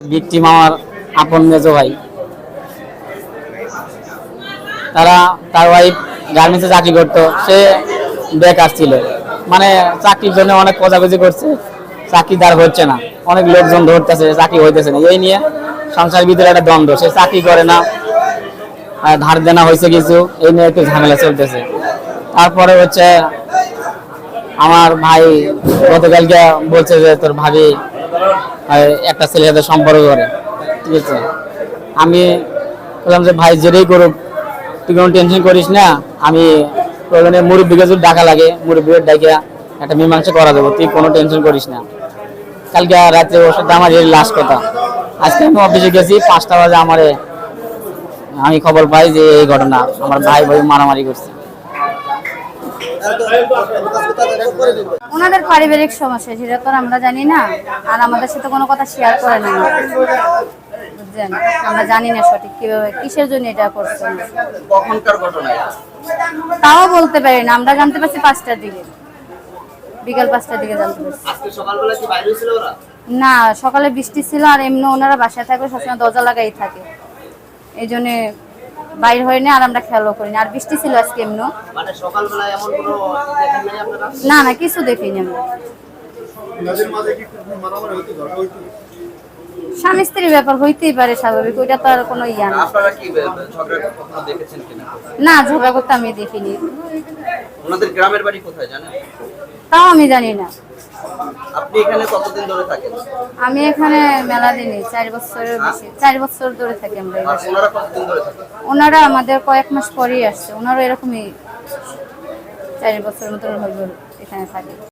Victim আমার আপন মেজো ভাই। তারা, তার ওয়াইফ গার্মেন্টসে চাকরি করতো, সে বেকার ছিল মানে চাকরির জন্য অনেক খোঁজাখুঁজি করছে চাকরি তার হচ্ছে না। অনেক লোকজন ধরতেছে, চাকরি হইতেছে না। এই নিয়ে সংসার ভিতরে একটা দ্বন্দ্ব। সে চাকরি করে না ধার দেনা হয়েছে কিছু, এই নিয়ে একটু ঝামেলা চলতেছে। তারপরে হচ্ছে আমার ভাই গতকালকে বলছে যে তোর ভাবি আর একটা ছেলের সাথে সম্পর্ক করে, ঠিক আছে? আমি বললাম যে, ভাই, যেটাই করুক, তুই কোনো টেনশন করিস না। আমি প্রয়োজনে মুরব্বীকে যদি ডাকা লাগে মুরব্বীর ডাকিয়া একটা মীমাংসা করা দেবো, তুই কোনো টেনশন করিস না। কালকে রাত্রে ওর সাথে আমার এই লাস্ট কথা। আজকে আমি অফিসে গেছি, পাঁচটা বাজে আমারে আমি খবর পাই যে, এই ঘটনা, আমার ভাই ভাই মারামারি করছে। ওনাদের পারিবারিক সমস্যা সেটা তো আমরা জানি না। আর আমাদের সাথে কোনো কথা শেয়ার করে না বুঝছেন? আমরা জানি না সঠিক কীভাবে কিসের জন্য এটা করছে? তাও বলতে পারি না আমরা জানতে পারছি পাঁচটার দিকে। বিকাল পাঁচটার দিকে জানতে পারছি। না সকালে বৃষ্টি ছিল আর এমনি ওনারা বাসায় থাকলে সবসময় দরজা লাগাই থাকে। এই জন্যে বাইর হয়নি আর আমরা খেয়ালও করিনি আর বৃষ্টি ছিল আজকে এমনি মানে এমন না না কিছু দেখিনি আমরা। স্বামী স্ত্রীর ব্যাপার হইতেই পারে স্বাভাবিক ওইটা তো আর কোনো ইয়া না না ঝগড়া করতে আমি দেখিনি। ওনাদের গ্রামের বাড়ি কোথায় জানেন? তাও আমি জানি না। আপনি এখানে কতদিন ধরে থাকেন? আমি এখানে মেলা দিনই চার বছরের বেশি চার বছর ধরে থাকি আমরা এই আর বাসায়। ওনারা কতদিন ধরে থাকেন? ওনারা আমাদের কয়েক মাস পরেই আসছে ওনারা এরকমই চার বছর মতো হইব এখানে থাকে।